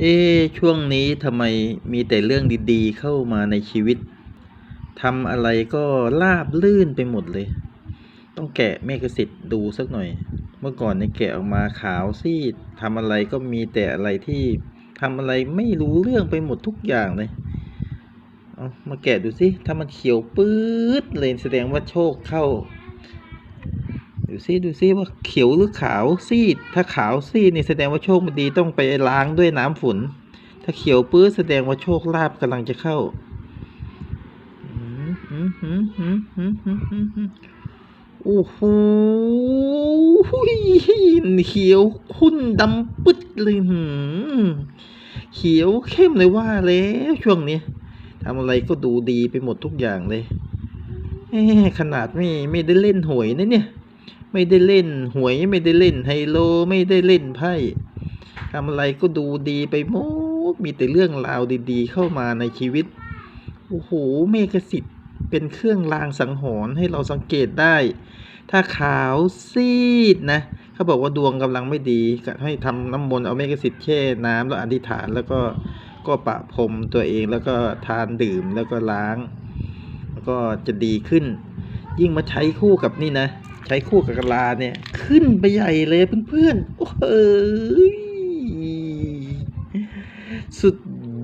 เอ๊ะช่วงนี้ทำไมมีแต่เรื่องดีๆ เข้ามาในชีวิตทำอะไรก็ราบลื่นไปหมดเลย ต้องแกะเมฆสิทธิ์ดูสักหน่อย เมื่อก่อนเนี่ยแกะออกมาขาวซีดทำอะไรก็มีแต่อะไรที่ทำอะไรไม่รู้เรื่องไปหมดทุกอย่างเลยเอามาแกะดูสิถ้ามันเขียวปื๊ดเลยแสดงว่าโชคเข้า ดูซิดูซิว่าเขียวหรือขาวซีด ถ้าขาวซีดนี่แสดงว่าโชคไม่ดีต้องไปล้างด้วยน้ำฝนถ้าเขียวปื้อแสดงว่าโชคลาภกำลังจะเข้าอืมอืมอืมอืมอืมอืมอืมโอ้โหเขียวขุ่นดำปึ๊ดเลยหืมเขียวเข้มเลยว่าแล้วช่วงนี้ทำอะไรก็ดูดีไปหมดทุกอย่างเลยขนาดไม่ไม่ได้เล่นหวยนะเนี่ย ไม่ได้เล่น หวยไม่ได้เล่นไฮโลไม่ได้เล่นไพ่ทำอะไรก็ดูดีไปหมดมีแต่เรื่องราวดีๆ เข้ามาในชีวิตโอ้โหเมฆสิทธิ์เป็นเครื่องรางสังหรณ์ให้เราสังเกตได้ ถ้าขาวซีดนะเขาบอกว่าดวงกำลังไม่ดีก็ให้ทำน้ำมนต์เอาเมฆสิทธิ์แช่น้ำแล้วอธิษฐานแล้วก็ก็ปะพรมตัวเองแล้วก็ทานดื่มแล้วก็ล้าง แล้วก็จะดีขึ้น ยิ่งมาใช้คู่กับนี่นะ ใช้คู่กับกะลาเนี่ย ขึ้นไปใหญ่เลยเพื่อนๆโอ้โหยสุด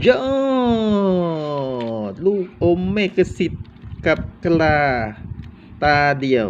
ยอด ลูกอมเมกสิทธิ์กับกะลา ตาเดียว